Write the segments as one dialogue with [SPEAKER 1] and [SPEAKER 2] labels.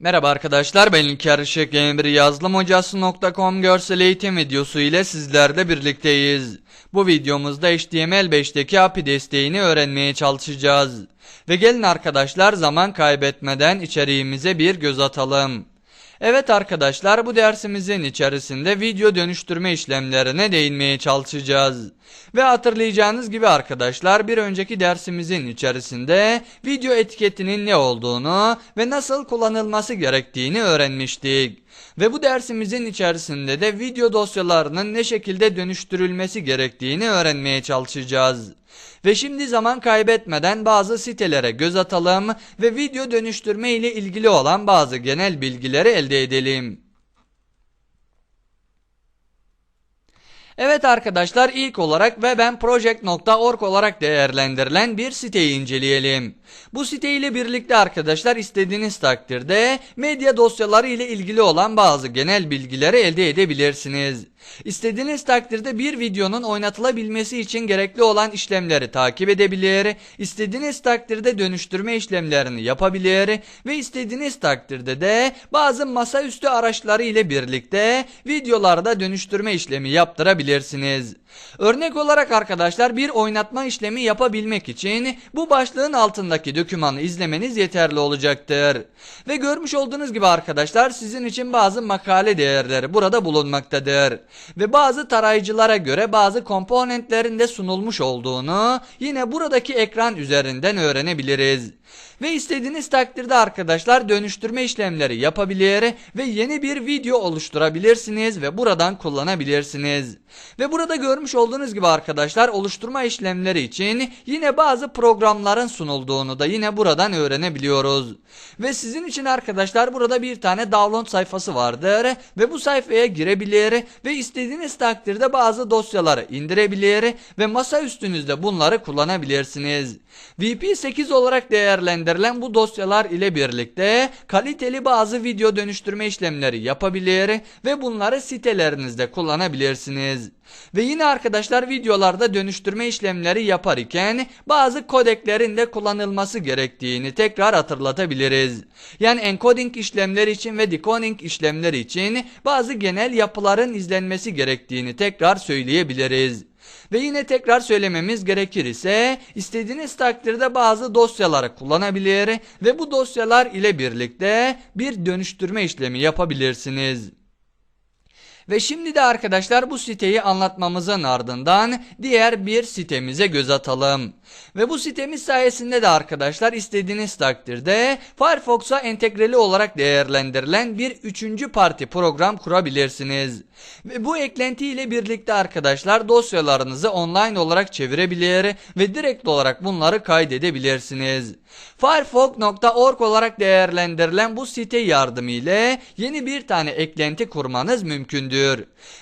[SPEAKER 1] Merhaba arkadaşlar ben İlker Işık yeni görsel eğitim videosu ile sizlerle birlikteyiz. Bu videomuzda HTML5'teki API desteğini öğrenmeye çalışacağız. Ve gelin arkadaşlar zaman kaybetmeden içeriğimize bir göz atalım. Evet arkadaşlar bu dersimizin içerisinde video dönüştürme işlemlerine değinmeye çalışacağız. Ve hatırlayacağınız gibi arkadaşlar bir önceki dersimizin içerisinde video etiketinin ne olduğunu ve nasıl kullanılması gerektiğini öğrenmiştik. Ve bu dersimizin içerisinde de video dosyalarının ne şekilde dönüştürülmesi gerektiğini öğrenmeye çalışacağız. Ve şimdi zaman kaybetmeden bazı sitelere göz atalım ve video dönüştürme ile ilgili olan bazı genel bilgileri elde edelim. Evet arkadaşlar ilk olarak webenproject.org olarak değerlendirilen bir siteyi inceleyelim. Bu site ile birlikte arkadaşlar istediğiniz takdirde medya dosyaları ile ilgili olan bazı genel bilgileri elde edebilirsiniz. İstediğiniz takdirde bir videonun oynatılabilmesi için gerekli olan işlemleri takip edebilir, istediğiniz takdirde dönüştürme işlemlerini yapabilir ve istediğiniz takdirde de bazı masaüstü araçları ile birlikte videolarda dönüştürme işlemi yaptırabilirsiniz. Örnek olarak arkadaşlar bir oynatma işlemi yapabilmek için bu başlığın altındaki dokümanı izlemeniz yeterli olacaktır. Ve görmüş olduğunuz gibi arkadaşlar sizin için bazı makale değerleri burada bulunmaktadır. Ve bazı tarayıcılara göre bazı komponentlerin de sunulmuş olduğunu yine buradaki ekran üzerinden öğrenebiliriz. Ve istediğiniz takdirde arkadaşlar dönüştürme işlemleri yapabilir ve yeni bir video oluşturabilirsiniz ve buradan kullanabilirsiniz. Ve burada görmüş olduğunuz gibi arkadaşlar oluşturma işlemleri için yine bazı programların sunulduğunu da yine buradan öğrenebiliyoruz. Ve sizin için arkadaşlar burada bir tane download sayfası vardır ve bu sayfaya girebilir ve istediğiniz takdirde bazı dosyaları indirebilir ve masa üstünüzde bunları kullanabilirsiniz. VP8 olarak değerlendirilen bu dosyalar ile birlikte kaliteli bazı video dönüştürme işlemleri yapabilir ve bunları sitelerinizde kullanabilirsiniz. Ve yine arkadaşlar videolarda dönüştürme işlemleri yapar iken bazı kodeklerin de kullanılması gerektiğini tekrar hatırlatabiliriz. Yani encoding işlemleri için ve decoding işlemleri için bazı genel yapıların izlenmesi gerektiğini tekrar söyleyebiliriz. Ve yine tekrar söylememiz gerekir ise istediğiniz takdirde bazı dosyaları kullanabilir ve bu dosyalar ile birlikte bir dönüştürme işlemi yapabilirsiniz. Ve şimdi de arkadaşlar bu siteyi anlatmamızın ardından diğer bir sitemize göz atalım. Ve bu sitemiz sayesinde de arkadaşlar istediğiniz takdirde Firefox'a entegreli olarak değerlendirilen bir üçüncü parti program kurabilirsiniz. Ve bu eklenti ile birlikte arkadaşlar dosyalarınızı online olarak çevirebilir ve direkt olarak bunları kaydedebilirsiniz. Firefox.org olarak değerlendirilen bu site yardımı ile yeni bir tane eklenti kurmanız mümkündür.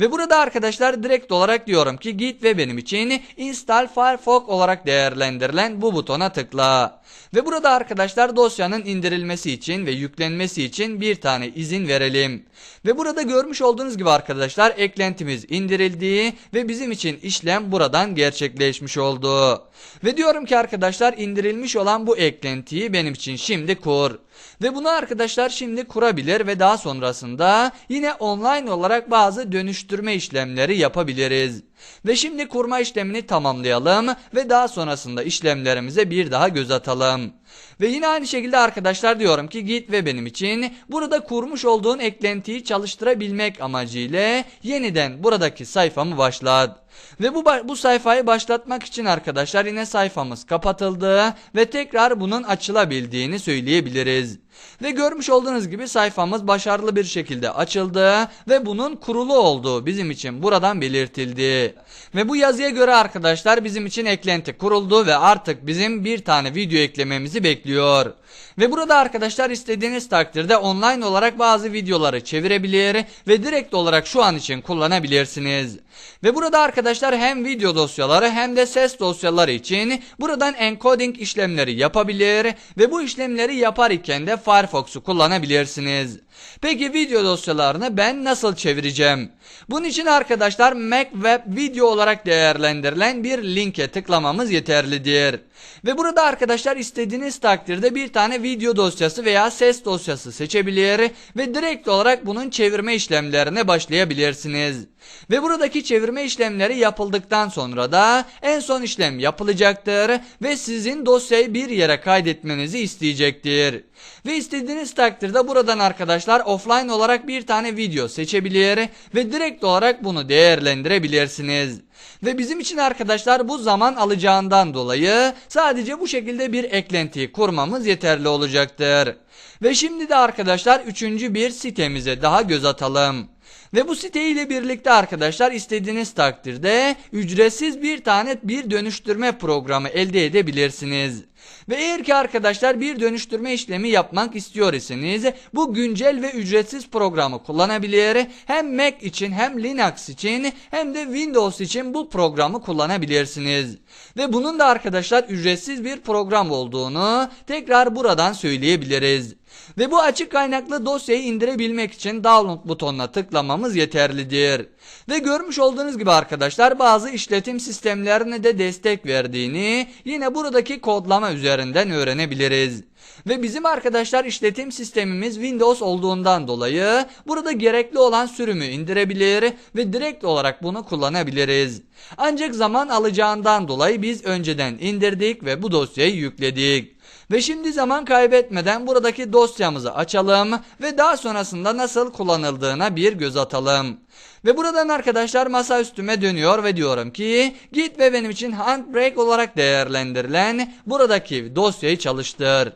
[SPEAKER 1] Ve burada arkadaşlar direkt olarak diyorum ki git ve benim için install Firefox olarak değerlendirilen bu butona tıkla. Ve burada arkadaşlar dosyanın indirilmesi için ve yüklenmesi için bir tane izin verelim. Ve burada görmüş olduğunuz gibi arkadaşlar eklentimiz indirildi ve bizim için işlem buradan gerçekleşmiş oldu. Ve diyorum ki arkadaşlar indirilmiş olan bu eklentiyi benim için şimdi kur. Ve bunu arkadaşlar şimdi kurabilir ve daha sonrasında yine online olarak bazı dönüştürme işlemleri yapabiliriz. Ve şimdi kurma işlemini tamamlayalım ve daha sonrasında işlemlerimize bir daha göz atalım. Ve yine aynı şekilde arkadaşlar diyorum ki git ve benim için burada kurmuş olduğun eklentiyi çalıştırabilmek amacıyla yeniden buradaki sayfamı başlat. Ve bu bu sayfayı başlatmak için arkadaşlar yine sayfamız kapatıldı ve tekrar bunun açılabildiğini söyleyebiliriz. Ve görmüş olduğunuz gibi sayfamız başarılı bir şekilde açıldı ve bunun kurulu olduğu bizim için buradan belirtildi. Ve bu yazıya göre arkadaşlar bizim için eklenti kuruldu ve artık bizim bir tane video eklememizi bekliyor. Ve burada arkadaşlar istediğiniz takdirde online olarak bazı videoları çevirebilir ve direkt olarak şu an için kullanabilirsiniz. Ve burada arkadaşlar hem video dosyaları hem de ses dosyaları için buradan encoding işlemleri yapabilir ve bu işlemleri yapar iken de Firefox'u kullanabilirsiniz. Peki video dosyalarını ben nasıl çevireceğim? Bunun için arkadaşlar Mac Web Video olarak değerlendirilen bir linke tıklamamız yeterlidir. Ve burada arkadaşlar istediğiniz takdirde bir tane video dosyası veya ses dosyası seçebilir ve direkt olarak bunun çevirme işlemlerine başlayabilirsiniz. Ve buradaki çevirme işlemleri yapıldıktan sonra da en son işlem yapılacaktır ve sizin dosyayı bir yere kaydetmenizi isteyecektir. Ve istediğiniz takdirde buradan arkadaşlar offline olarak bir tane video seçebilir ve direkt olarak bunu değerlendirebilirsiniz. Ve bizim için arkadaşlar bu zaman alacağından dolayı sadece bu şekilde bir eklentiyi kurmamız yeterli olacaktır. Ve şimdi de arkadaşlar üçüncü bir sitemize daha göz atalım. Ve bu site ile birlikte arkadaşlar istediğiniz takdirde ücretsiz bir tane bir dönüştürme programı elde edebilirsiniz. Ve eğer ki arkadaşlar bir dönüştürme işlemi yapmak istiyor iseniz bu güncel ve ücretsiz programı kullanabilir. Hem Mac için hem Linux için hem de Windows için bu programı kullanabilirsiniz. Ve bunun da arkadaşlar ücretsiz bir program olduğunu tekrar buradan söyleyebiliriz. Ve bu açık kaynaklı dosyayı indirebilmek için download butonuna tıklamamız yeterlidir. Ve görmüş olduğunuz gibi arkadaşlar bazı işletim sistemlerine de destek verdiğini yine buradaki kodlama üzerinden öğrenebiliriz. Ve bizim arkadaşlar işletim sistemimiz Windows olduğundan dolayı burada gerekli olan sürümü indirebilir ve direkt olarak bunu kullanabiliriz. Ancak zaman alacağından dolayı biz önceden indirdik ve bu dosyayı yükledik. Ve şimdi zaman kaybetmeden buradaki dosyamızı açalım ve daha sonrasında nasıl kullanıldığına bir göz atalım. Ve buradan arkadaşlar masa üstüme dönüyor ve diyorum ki git ve benim için Handbrake olarak değerlendirilen buradaki dosyayı çalıştır.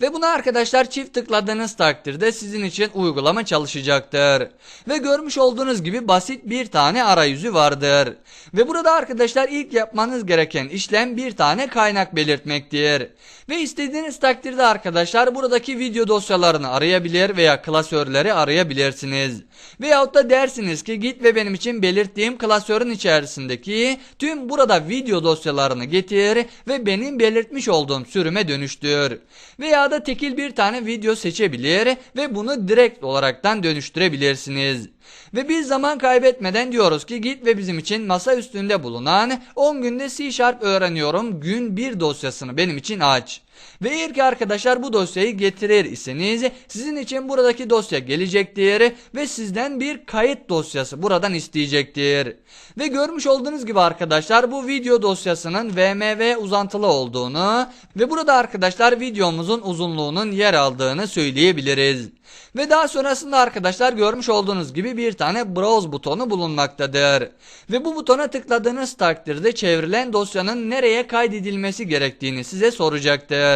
[SPEAKER 1] Ve buna arkadaşlar çift tıkladığınız takdirde sizin için uygulama çalışacaktır. Ve görmüş olduğunuz gibi basit bir tane arayüzü vardır. Ve burada arkadaşlar ilk yapmanız gereken işlem bir tane kaynak belirtmektir. Ve istediğiniz takdirde arkadaşlar buradaki video dosyalarını arayabilir veya klasörleri arayabilirsiniz. Veyahut da dersiniz ki git ve benim için belirttiğim klasörün içerisindeki tüm burada video dosyalarını getir ve benim belirtmiş olduğum sürüme dönüştür. Veya da tekil bir tane video seçebilir ve bunu direkt olaraktan dönüştürebilirsiniz. Ve biz zaman kaybetmeden diyoruz ki git ve bizim için masa üstünde bulunan 10 günde C Sharp öğreniyorum gün 1 dosyasını benim için aç. Ve eğer ki arkadaşlar bu dosyayı getirir iseniz sizin için buradaki dosya gelecektir ve sizden bir kayıt dosyası buradan isteyecektir. Ve görmüş olduğunuz gibi arkadaşlar bu video dosyasının VMV uzantılı olduğunu ve burada arkadaşlar videomuzun uzunluğunun yer aldığını söyleyebiliriz. Ve daha sonrasında arkadaşlar görmüş olduğunuz gibi bir tane browse butonu bulunmaktadır. Ve bu butona tıkladığınız takdirde çevrilen dosyanın nereye kaydedilmesi gerektiğini size soracaktır.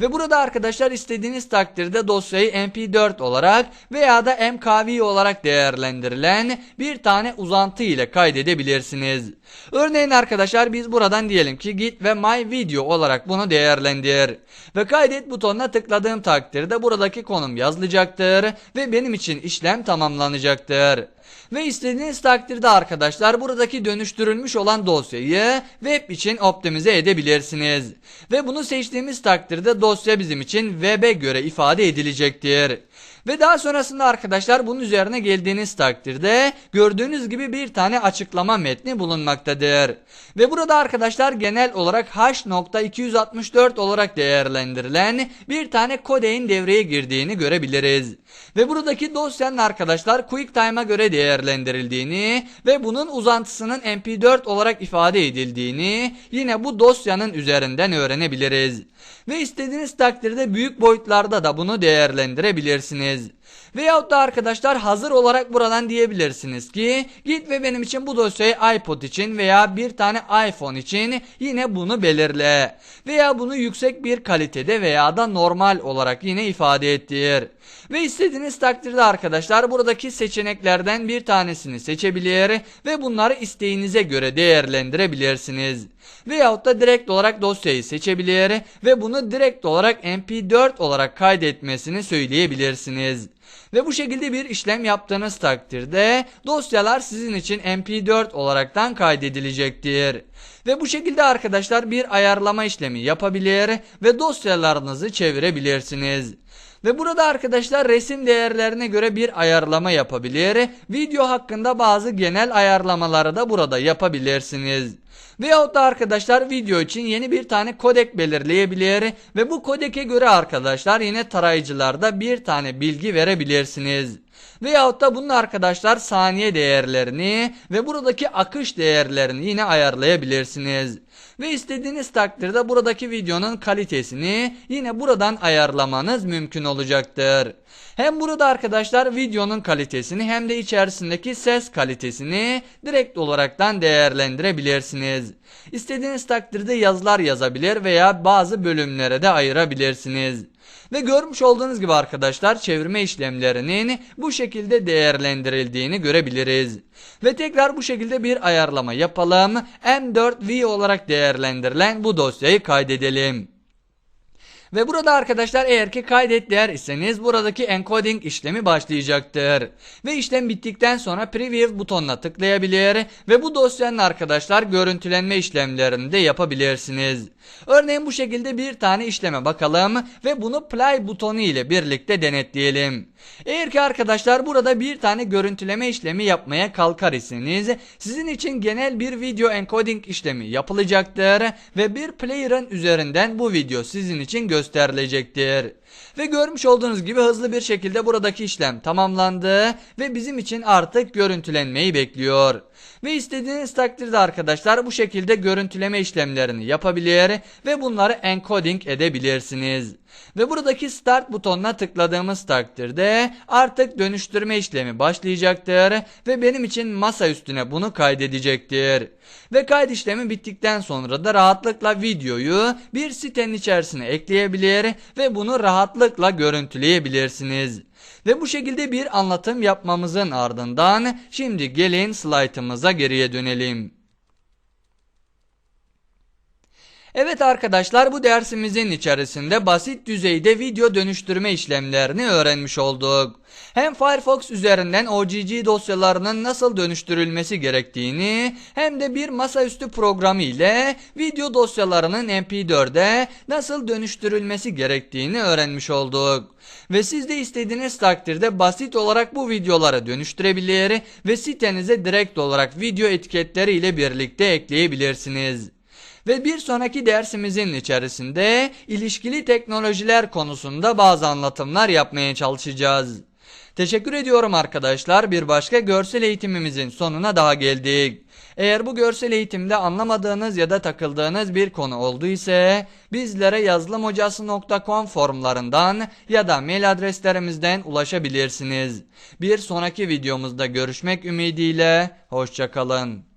[SPEAKER 1] Ve burada arkadaşlar istediğiniz takdirde dosyayı mp4 olarak veya da mkv olarak değerlendirilen bir tane uzantı ile kaydedebilirsiniz. Örneğin arkadaşlar biz buradan diyelim ki git ve my video olarak bunu değerlendir. Ve kaydet butonuna tıkladığım takdirde buradaki konum yazılacaktır ve benim için işlem tamamlanacaktır. Ve istediğiniz takdirde arkadaşlar buradaki dönüştürülmüş olan dosyayı web için optimize edebilirsiniz. Ve bunu seçtiğimiz takdirde dosya bizim için web'e göre ifade edilecektir. Ve daha sonrasında arkadaşlar bunun üzerine geldiğiniz takdirde gördüğünüz gibi bir tane açıklama metni bulunmaktadır. Ve burada arkadaşlar genel olarak H.264 olarak değerlendirilen bir tane kodeğin devreye girdiğini görebiliriz. Ve buradaki dosyanın arkadaşlar QuickTime'a göre değerlendirildiğini ve bunun uzantısının MP4 olarak ifade edildiğini yine bu dosyanın üzerinden öğrenebiliriz. Ve istediğiniz takdirde büyük boyutlarda da bunu değerlendirebilirsiniz. is Veyahut da arkadaşlar hazır olarak buradan diyebilirsiniz ki git ve benim için bu dosyayı iPod için veya bir tane iPhone için yine bunu belirle. Veya bunu yüksek bir kalitede veya da normal olarak yine ifade ettir. Ve istediğiniz takdirde arkadaşlar buradaki seçeneklerden bir tanesini seçebilir ve bunları isteğinize göre değerlendirebilirsiniz. Veyahut da direkt olarak dosyayı seçebilir ve bunu direkt olarak mp4 olarak kaydetmesini söyleyebilirsiniz. Ve bu şekilde bir işlem yaptığınız takdirde dosyalar sizin için mp4 olaraktan kaydedilecektir. Ve bu şekilde arkadaşlar bir ayarlama işlemi yapabilir ve dosyalarınızı çevirebilirsiniz. Ve burada arkadaşlar resim değerlerine göre bir ayarlama yapabilir. Video hakkında bazı genel ayarlamaları da burada yapabilirsiniz. Veyahut da arkadaşlar video için yeni bir tane kodek belirleyebilir ve bu kodeke göre arkadaşlar yine tarayıcılarda bir tane bilgi verebilirsiniz. Veyahut da bunun arkadaşlar saniye değerlerini ve buradaki akış değerlerini yine ayarlayabilirsiniz. Ve istediğiniz takdirde buradaki videonun kalitesini yine buradan ayarlamanız mümkün olacaktır. Hem burada arkadaşlar videonun kalitesini hem de içerisindeki ses kalitesini direkt olaraktan değerlendirebilirsiniz. İstediğiniz takdirde yazılar yazabilir veya bazı bölümlere de ayırabilirsiniz. Ve görmüş olduğunuz gibi arkadaşlar çevirme işlemlerinin bu şekilde değerlendirildiğini görebiliriz. Ve tekrar bu şekilde bir ayarlama yapalım. M4V olarak değerlendirilen bu dosyayı kaydedelim. Ve burada arkadaşlar eğer ki kaydet der iseniz buradaki encoding işlemi başlayacaktır. Ve işlem bittikten sonra preview butonuna tıklayabilir ve bu dosyanın arkadaşlar görüntülenme işlemlerini de yapabilirsiniz. Örneğin bu şekilde bir tane işleme bakalım ve bunu play butonu ile birlikte denetleyelim. Eğer ki arkadaşlar burada bir tane görüntüleme işlemi yapmaya kalkar iseniz sizin için genel bir video encoding işlemi yapılacaktır ve bir player'ın üzerinden bu video sizin için gösterilecektir. Ve görmüş olduğunuz gibi hızlı bir şekilde buradaki işlem tamamlandı ve bizim için artık görüntülenmeyi bekliyor. Ve istediğiniz takdirde arkadaşlar bu şekilde görüntüleme işlemlerini yapabilir ve bunları encoding edebilirsiniz. Ve buradaki start butonuna tıkladığımız takdirde artık dönüştürme işlemi başlayacaktır ve benim için masa üstüne bunu kaydedecektir. Ve kayıt işlemi bittikten sonra da rahatlıkla videoyu bir sitenin içerisine ekleyebilir ve bunu rahatlıkla görüntüleyebilirsiniz. Ve bu şekilde bir anlatım yapmamızın ardından şimdi gelin slaytımıza geriye dönelim. Evet arkadaşlar bu dersimizin içerisinde basit düzeyde video dönüştürme işlemlerini öğrenmiş olduk. Hem Firefox üzerinden OGG dosyalarının nasıl dönüştürülmesi gerektiğini hem de bir masaüstü programı ile video dosyalarının MP4'e nasıl dönüştürülmesi gerektiğini öğrenmiş olduk. Ve siz de istediğiniz takdirde basit olarak bu videoları dönüştürebilir ve sitenize direkt olarak video etiketleri ile birlikte ekleyebilirsiniz. Ve bir sonraki dersimizin içerisinde ilişkili teknolojiler konusunda bazı anlatımlar yapmaya çalışacağız. Teşekkür ediyorum arkadaşlar. Bir başka görsel eğitimimizin sonuna daha geldik. Eğer bu görsel eğitimde anlamadığınız ya da takıldığınız bir konu olduysa bizlere yazılımhocası.com forumlarından ya da mail adreslerimizden ulaşabilirsiniz. Bir sonraki videomuzda görüşmek ümidiyle hoşçakalın.